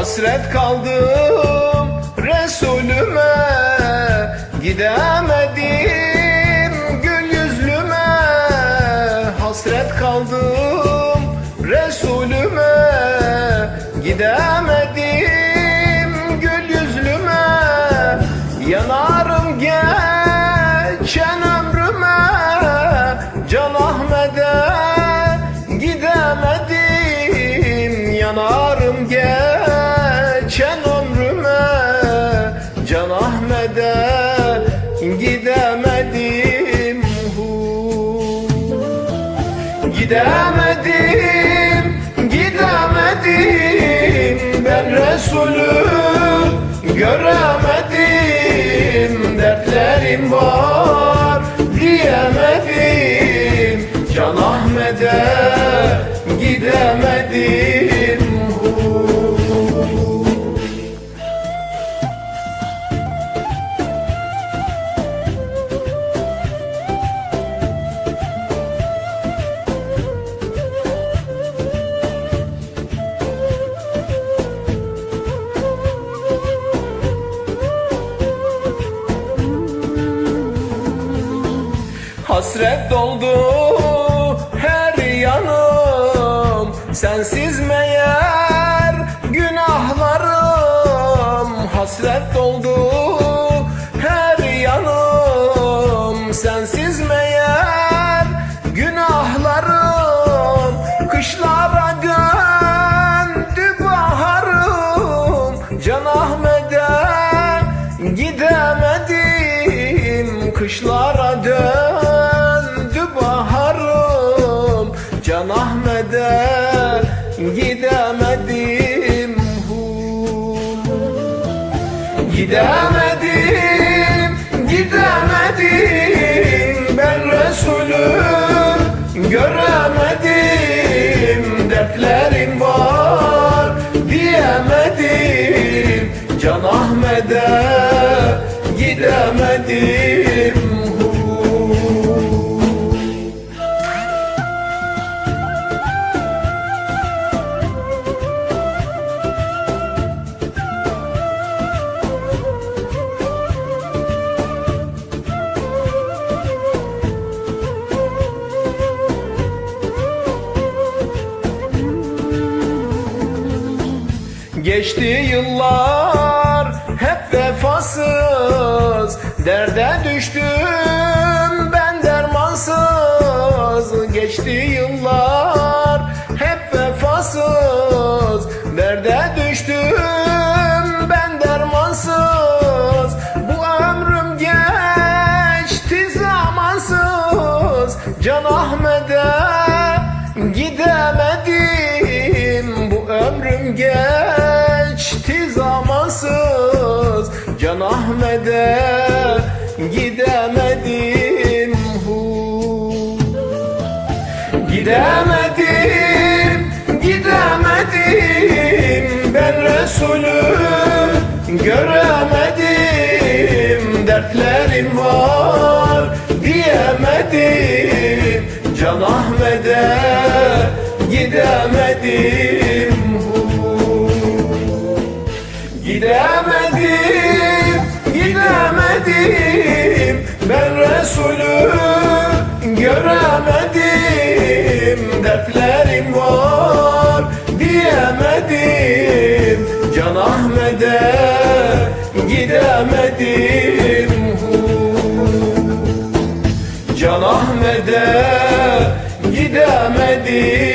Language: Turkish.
Hasret kaldım Resulüme Gidemedim gül yüzlüme. Hasret kaldım Resulüme Gidemedim gül yüzlüme. Yanarım geçen ömrüme Can Ahmet'e gidemedim. Yanarım geçen Gidemedim, gidemedim Ben Resulü göremedim. Dertlerim var diyemedim. Can Ahmet'e gidemedim Hasret doldu her yanım. Sensiz meğer günahlarım. Hasret doldu her yanım. Sensiz Gidemedim, gidemedim. Ben Resulü göremedim. Dertlerim var diyemedim. Can Ahmet'e gidemedim Geçti yıllar hep vefasız. Derde düştüm ben dermansız. Geçti yıllar hep vefasız. Derde düştüm ben dermansız. Bu ömrüm geçti zamansız. Can gidemedim hu. Gidemedim, gidemedim Ben Resulü göremedim Dertlerim var diyemedim Can Ahmet'e gidemedim hu. Gidemedim, Ben Resulü göremedim Dertlerim var diyemedim Can Ahmet'e gidemedim. Can Ahmet'e gidemedim